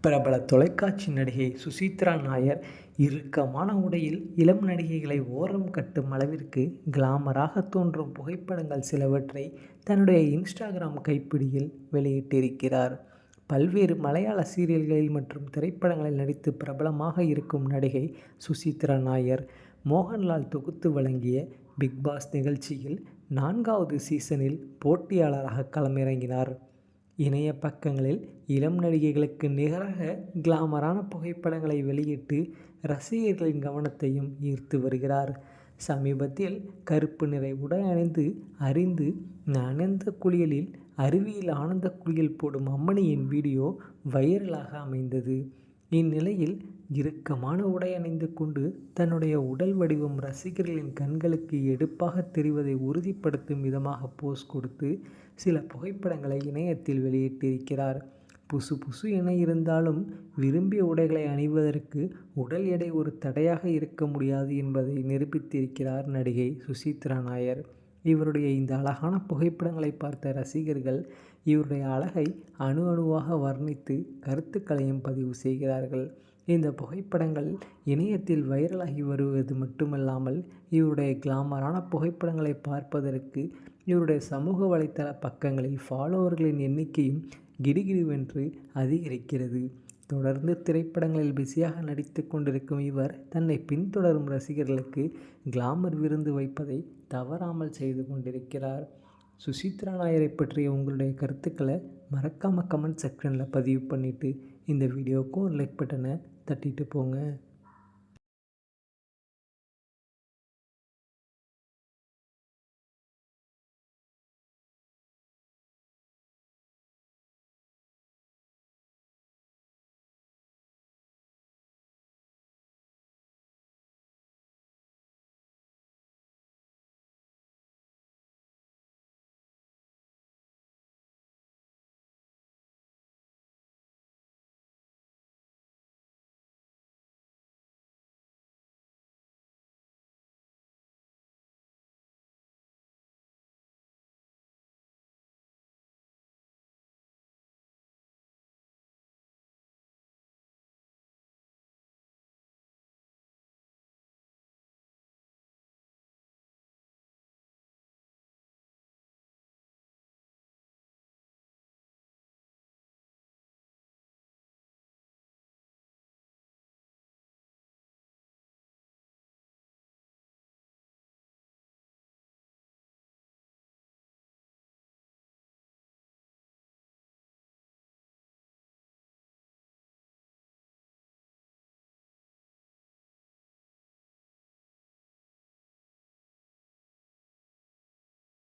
பிரபல தொலைக்காட்சி நடிகை சுசித்ரா நாயர் இறுக்கமான உடையில் இளம் நடிகைகளை ஓரம் கட்டும் அளவிற்கு கிளாமராக தோன்றும் புகைப்படங்கள் சிலவற்றை தன்னுடைய இன்ஸ்டாகிராம் கைப்பிடியில் வெளியிட்டிருக்கிறார். பல்வேறு மலையாள சீரியல்களில் மற்றும் திரைப்படங்களில் நடித்து பிரபலமாக இருக்கும் நடிகை சுசித்ரா நாயர் மோகன்லால் தொகுத்து வழங்கிய பிக் பாஸ் நிகழ்ச்சியில் நான்காவது சீசனில் போட்டியாளராக களமிறங்கினார். இணைய பக்கங்களில் இளம் நடிகைகளுக்கு நிகராக கிளாமரான புகைப்படங்களை வெளியிட்டு ரசிகர்களின் கவனத்தையும் ஈர்த்து வருகிறார். சமீபத்தில் கருப்பு நிறை உடை அணிந்து அறிந்து அனந்த குளியலில் அருவியில் ஆனந்த குளியல் போடும் அம்மணியின் வீடியோ வைரலாக அமைந்தது. இந்நிலையில் இறுக்கமான உடை அணிந்து கொண்டு தன்னுடைய உடல் வடிவம் ரசிகர்களின் கண்களுக்கு எடுப்பாக தெரிவதை உறுதிப்படுத்தும் விதமாக போஸ் கொடுத்து சில புகைப்படங்களை இணையத்தில் வெளியிட்டிருக்கிறார். புசு புசு என இருந்தாலும் விரும்பிய உடைகளை அணிவதற்கு உடல் எடை ஒரு தடையாக இருக்க முடியாது என்பதை நிரூபித்திருக்கிறார் நடிகை சுசித்ரா நாயர். இவருடைய இந்த அழகான புகைப்படங்களை பார்த்த ரசிகர்கள் இவருடைய அழகை அணு அணுவாக வர்ணித்து கருத்துக்களையும் பதிவு செய்கிறார்கள். இந்த புகைப்படங்கள் இணையத்தில் வைரலாகி வருவது மட்டுமல்லாமல் இவருடைய கிளாமரான புகைப்படங்களை பார்ப்பதற்கு இவருடைய சமூக வலைத்தள பக்கங்களில் ஃபாலோவர்களின் எண்ணிக்கையும் கிடுகிடுவென்று அதிகரிக்கிறது. தொடர்ந்து திரைப்படங்களில் பிஸியாக நடித்து கொண்டிருக்கும் இவர் தன்னை பின்தொடரும் ரசிகர்களுக்கு கிளாமர் விருந்து வைப்பதை தவறாமல் செய்து கொண்டிருக்கிறார். சுசித்ரா நாயரை பற்றிய உங்களுடைய கருத்துக்களை மறக்காமல் கமெண்ட் செக்ஷனில் பதிவு பண்ணிவிட்டு இந்த வீடியோவுக்கும் லைக் பட்டனை தட்டிட்டு போங்க.